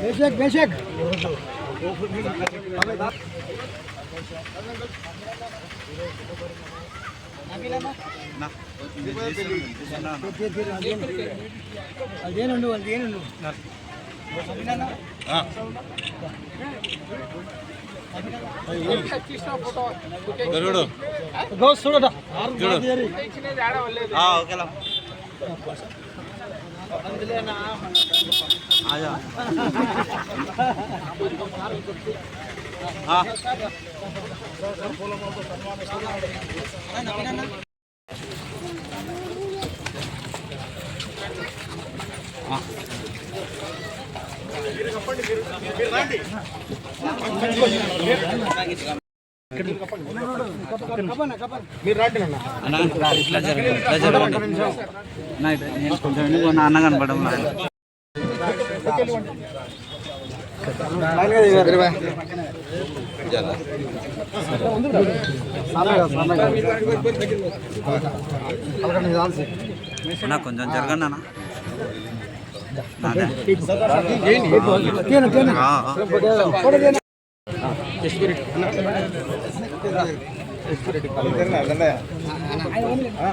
బేషక్ బేషక్ అదేనండు అదేనండు చూడు. దోస్త్ చూడట ఓకేలా ఆజా అన్న మీరు రండి కొంచెం అన్న కనపడడం నాకు. అన్న కొంచెం జరగండి అన్న. నాదే. ఆ, ఆ.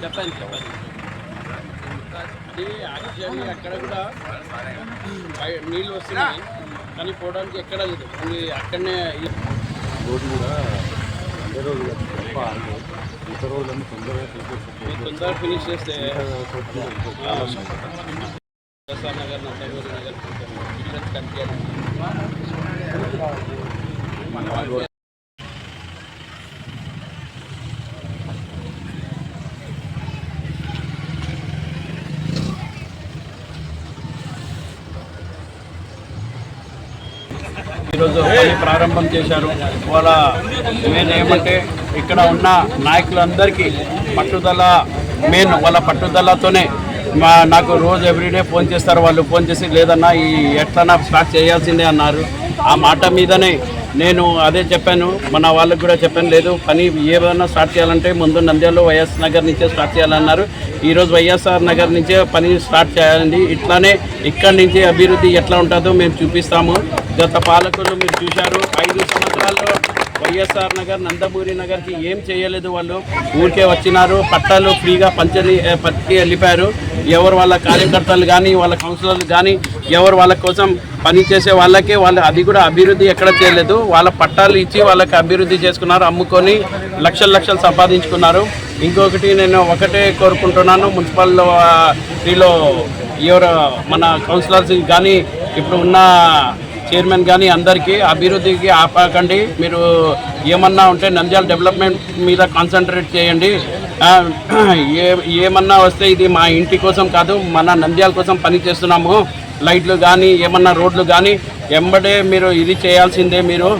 చెప్పండి చెప్పండి యాక్చువల్లీ అక్కడ కూడా నీళ్ళు వస్తున్నాయి కానీ పోవడానికి ఎక్కడ లేదు ఓన్లీ అక్కడనే మీరు తొందరగా ఫినిష్ చేస్తే ప్రసాద్ నగర్ నందమూరి నగర్ కొంచెం డిఫరెన్స్ కనిపించాలి ఈరోజు ప్రారంభం చేశారు. వాళ్ళ మెయిన్ ఏమంటే ఇక్కడ ఉన్న నాయకులందరికీ పట్టుదల మెయిన్ వాళ్ళ పట్టుదలతోనే మా నాకు రోజు ఎవ్రీడే ఫోన్ చేస్తారు. వాళ్ళు ఫోన్ చేసి లేదన్నా ఈ ఎట్లన్నా స్టార్ట్ చేయాల్సిందే అన్నారు. ఆ మాట మీదనే నేను అదే చెప్పాను. మన వాళ్ళకి కూడా చెప్పాను. లేదు పని ఏమైనా స్టార్ట్ చేయాలంటే ముందు నంద్యాలలో వైఎస్ నగర్ నుంచే స్టార్ట్ చేయాలన్నారు. ఈరోజు వైఎస్ఆర్ నగర్ నుంచే పని స్టార్ట్ చేయాలండి. ఇట్లానే ఇక్కడి నుంచి అభివృద్ధి ఎట్లా ఉంటుందో మేము చూపిస్తాము. గత పాలకులు మీరు చూశారు ఐదు సంవత్సరాల్లో వైఎస్ఆర్ నగర్ నందమూరి నగర్కి ఏం చేయలేదు వాళ్ళు. ఊరికే వచ్చినారు పట్టాలు ఫ్రీగా పంచని పట్టి వెళ్ళిపోయారు. ఎవరు వాళ్ళ కార్యకర్తలు కానీ వాళ్ళ కౌన్సిలర్లు కానీ ఎవరు వాళ్ళ కోసం పని చేసే వాళ్ళకే వాళ్ళు అది కూడా అభివృద్ధి ఎక్కడ చేయలేదు. వాళ్ళ పట్టాలు ఇచ్చి వాళ్ళకి అభివృద్ధి చేసుకున్నారు అమ్ముకొని లక్షలు లక్షలు సంపాదించుకున్నారు. ఇంకొకటి నేను ఒకటే కోరుకుంటున్నాను మున్సిపల్ ఎవరు మన కౌన్సిలర్స్ కానీ ఇప్పుడు ఉన్న చైర్మన్ కానీ అందరికీ అభివృద్ధికి ఆపకండి. మీరు ఏమన్నా ఉంటే నంద్యాల డెవలప్మెంట్ మీద కాన్సన్ట్రేట్ చేయండి. ఏ ఏమన్నా వస్తే ఇది మా ఇంటి కోసం కాదు మన నంద్యాల కోసం పని చేస్తున్నాము లైట్లు కానీ ఏమన్నా రోడ్లు కానీ ఎంబడే మీరు ఇది చేయాల్సిందే మీరు.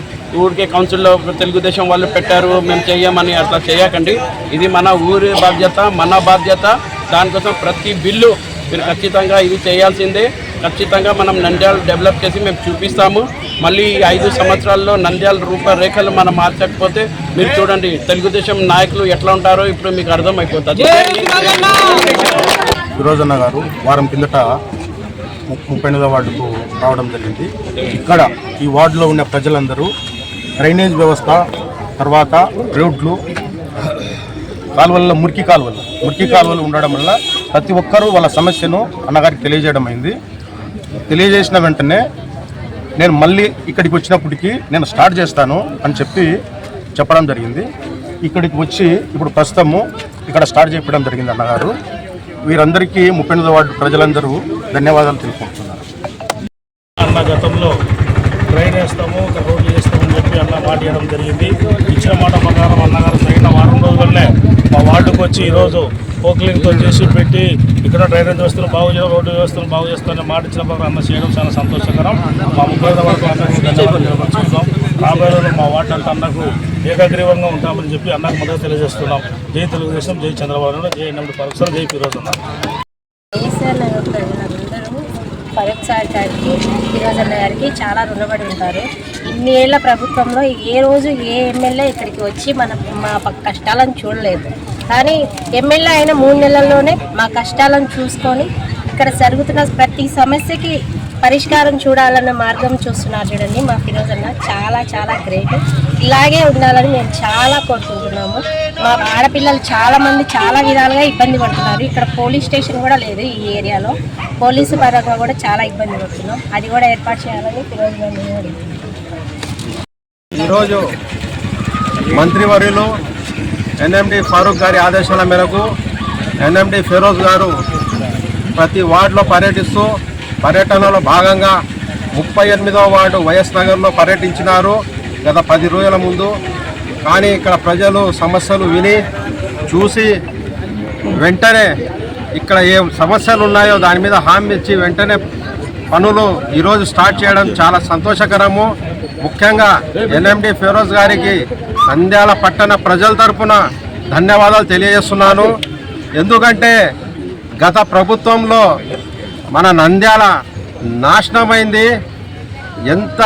ఊరికే కౌన్సిల్లో తెలుగుదేశం వాళ్ళు పెట్టారు మేము చేయమని అట్లా చేయకండి ఇది మన ఊరి బాధ్యత మన బాధ్యత. దానికోసం ప్రతి బిల్లు మీరు ఖచ్చితంగా ఇది చేయాల్సిందే. ఖచ్చితంగా మనం నంద్యాల డెవలప్ చేసి మేము చూపిస్తాము. మళ్ళీ ఈ ఐదు సంవత్సరాల్లో నంద్యాల రూపరేఖలు మనం మార్చకపోతే మీరు చూడండి తెలుగుదేశం నాయకులు ఎట్లా ఉంటారో ఇప్పుడు మీకు అర్థమైపోతుంది. సురోజన్న గారు వారం కిందట ముప్పై ఎనిమిదో వార్డుకు రావడం జరిగింది. ఇక్కడ ఈ వార్డులో ఉన్న ప్రజలందరూ డ్రైనేజ్ వ్యవస్థ తర్వాత రోడ్లు కాలువల్లో మురికి కాలువలు మురికి కాలువలు ఉండడం వల్ల ప్రతి ఒక్కరూ వాళ్ళ సమస్యను అన్నగారికి తెలియజేయడం అయింది. తెలియజేసిన వెంటనే నేను మళ్ళీ ఇక్కడికి వచ్చినప్పటికీ నేను స్టార్ట్ చేస్తాను అని చెప్పి చెప్పడం జరిగింది. ఇక్కడికి వచ్చి ఇప్పుడు ప్రస్తుతము ఇక్కడ స్టార్ట్ చేయడం జరిగింది అన్నగారు. వీరందరికీ ముప్పై ఎనిమిది వార్డు ప్రజలందరూ ధన్యవాదాలు తెలుపుకుంటున్నారు. అన్న గతంలో ట్రైన్ వేస్తాము ఒక రోడ్లు వేస్తామని చెప్పి అన్న మాట ఇవ్వడం జరిగింది. ఇచ్చిన మాట ప్రకారం అన్నగారు తగిన వారం రోజుల్లోనే మా వార్డుకు వచ్చి ఈరోజు పోక్లింగ్తో చేసి పెట్టి ఇక్కడ డ్రైనేజ్ వ్యవస్థలు బాగు చేయడం రోడ్డు వ్యవస్థలు బాగు చేస్తామని మాట ఇచ్చిన ప్రకారం అన్న చేయడం చాలా సంతోషకరం. మా ముప్పై వరకు అన్నకు ధన్యవాదాలు రాబోయే రోజుల్లో మా వార్డు అంతా అన్నకు ఏకగ్రీవంగా ఉంటామని చెప్పి అన్నకు మద్దతు తెలియజేస్తున్నాం. జై తెలుగుదేశం జై చంద్రబాబు నాయుడు జై ఎన్ఎండి పరమేశ్వరం జై ఫిరోజ్ అన్న. ఫరూక్ సార్ గారికి ఫిరోజన్న గారికి చాలా రుణపడి ఉంటారు. ఇన్ని ఏళ్ళ ప్రభుత్వంలో ఏ రోజు ఏ ఎమ్మెల్యే ఇక్కడికి వచ్చి మన మా కష్టాలను చూడలేదు. కానీ ఎమ్మెల్యే అయిన మూడు నెలల్లోనే మా కష్టాలను చూసుకొని ఇక్కడ జరుగుతున్న ప్రతి సమస్యకి పరిష్కారం చూడాలన్న మార్గం చూస్తున్నారు చూడండి. మా ఫిరోజ్ అన్న చాలా చాలా గ్రేట్. ఇలాగే ఉండాలని మేము చాలా కోరుకుంటున్నాము. మా ఆడపిల్లలు చాలా మంది చాలా విధాలుగా ఇబ్బంది పడుతున్నారు. ఇక్కడ పోలీస్ స్టేషన్ కూడా లేదు ఈ ఏరియాలో. పోలీసు పరంగా కూడా చాలా ఇబ్బంది పడుతున్నాం. అది కూడా ఏర్పాటు చేయాలని ఫిరోజ్ గారిని ఈరోజు మంత్రివర్యులు ఎన్ఎండి ఫారూక్ గారి ఆదేశాల మేరకు ఎన్ఎండి ఫిరోజ్ గారు ప్రతి వార్డులో పర్యటిస్తూ పర్యటనలో భాగంగా ముప్పై ఎనిమిదవ వార్డు వైఎస్ నగర్లో పర్యటించినారు గత పది రోజుల ముందు. కానీ ఇక్కడ ప్రజలు సమస్యలు విని చూసి వెంటనే ఇక్కడ ఏ సమస్యలు ఉన్నాయో దాని మీద హామీ ఇచ్చి వెంటనే పనులు ఈరోజు స్టార్ట్ చేయడం చాలా సంతోషకరము. ముఖ్యంగా ఎన్ఎండి ఫిరోజ్ గారికి నంద్యాల పట్టణ ప్రజల తరపున ధన్యవాదాలు తెలియజేస్తున్నాను. ఎందుకంటే గత ప్రభుత్వంలో మన నంద్యాల నాశనమైంది. ఎంత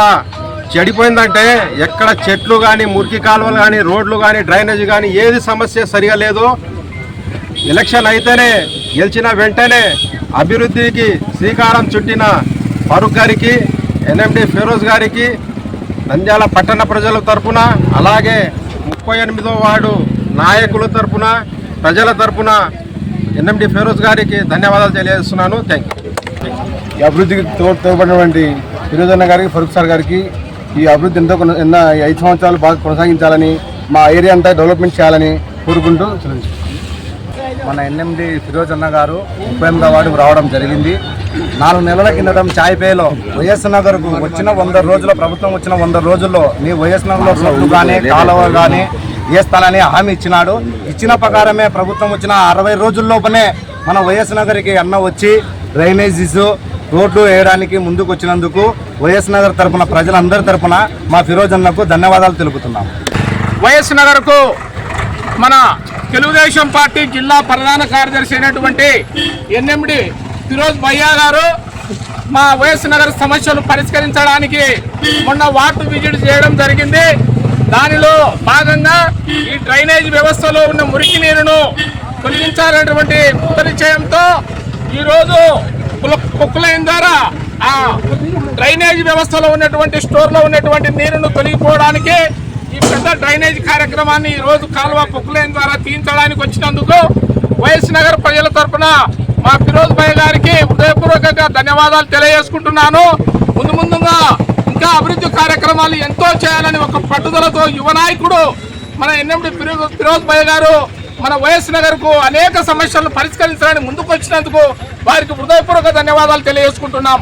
చెడిపోయిందంటే ఎక్కడ చెట్లు కానీ మురికి కాలువలు కానీ రోడ్లు కానీ డ్రైనేజ్ కానీ ఏది సమస్య సరిగా లేదు. ఎలక్షన్ అయితేనే గెలిచిన వెంటనే అభివృద్ధికి శ్రీకారం చుట్టిన ఫరూక్ గారికి ఎన్ఎండి ఫిరోజ్ గారికి నంద్యాల పట్టణ ప్రజల తరపున అలాగే ముప్పై ఎనిమిదో వార్డు నాయకుల తరపున ప్రజల తరపున ఎన్ఎండి ఫిరోజ్ గారికి ధన్యవాదాలు తెలియజేస్తున్నాను. థ్యాంక్ యూ ఈ అభివృద్ధికి తోడు తోడ్పడినటువంటి ఫిరోజన్న గారికి ఫరూక్ సార్ గారికి ఈ అభివృద్ధి ఎంతో కొన- ఎన్న ఈ ఐదు సంవత్సరాలు బాగా కొనసాగించాలని మా ఏరియా అంతా డెవలప్మెంట్ చేయాలని కోరుకుంటూ మన ఎన్ఎండి ఫిరోజ్ అన్న గారు ముప్పై ఎనిమిదో వార్డుకు రావడం జరిగింది. నాలుగు నెలల కిందట చాయ్పేలో వైఎస్ నగర్కు వచ్చిన వంద రోజుల ప్రభుత్వం వచ్చిన వంద రోజుల్లో నీ వైఎస్ నగర్లో సొత్తు కానీ కాలువ కానీ వేస్తానని హామీ ఇచ్చినాడు? ఇచ్చిన ప్రకారమే ప్రభుత్వం వచ్చిన అరవై రోజుల్లోపనే మన వైఎస్ నగర్కి అన్న వచ్చి డ్రైనేజీస్ రోడ్లు వేయడానికి ముందుకు వచ్చినందుకు వైఎస్ నగర్ తరపున ప్రజలందరి తరపున మా ఫిరోజ్ అన్నకు ధన్యవాదాలు తెలుపుతున్నాం. వైఎస్ నగర్కు మన తెలుగుదేశం పార్టీ జిల్లా ప్రధాన కార్యదర్శి అయినటువంటి ఎన్ఎండి ఫిరోజ్ భయ్యా గారు మా వైఎస్ నగర్ సమస్యలు పరిష్కరించడానికి మొన్న వార్డు విజిట్ చేయడం జరిగింది. దానిలో భాగంగా ఈ డ్రైనేజ్ వ్యవస్థలో ఉన్న మురికి నీరును తొలగించాలనేటువంటి పరిచయంతో ఈరోజు కుక్కలైన ద్వారా ఆ డ్రైనేజ్ వ్యవస్థలో ఉన్నటువంటి స్టోర్లో ఉన్నటువంటి నీరును తొలగిపోవడానికి ఈ పెద్ద డ్రైనేజ్ కార్యక్రమాన్ని ఈరోజు రోజు కాలువ కుక్కలైన ద్వారా తీయించడానికి వచ్చినందుకు వైఎస్ నగర్ ప్రజల తరపున మా ఫిరోజ్ భాయ్ గారికి హృదయపూర్వకంగా ధన్యవాదాలు తెలియజేసుకుంటున్నాను. ముందు ముందుగా ఇంకా అభివృద్ధి కార్యక్రమాలు ఎంతో చేయాలని ఒక పట్టుదలతో యువ నాయకుడు మన ఎన్ఎండి ఫిరోజ్ భాయ్ గారు మన వైఎస్ నగర్కు అనేక సమస్యలను పరిష్కరించడానికి ముందుకు వచ్చినందుకు వారికి హృదయపూర్వక ధన్యవాదాలు తెలియజేసుకుంటున్నాం.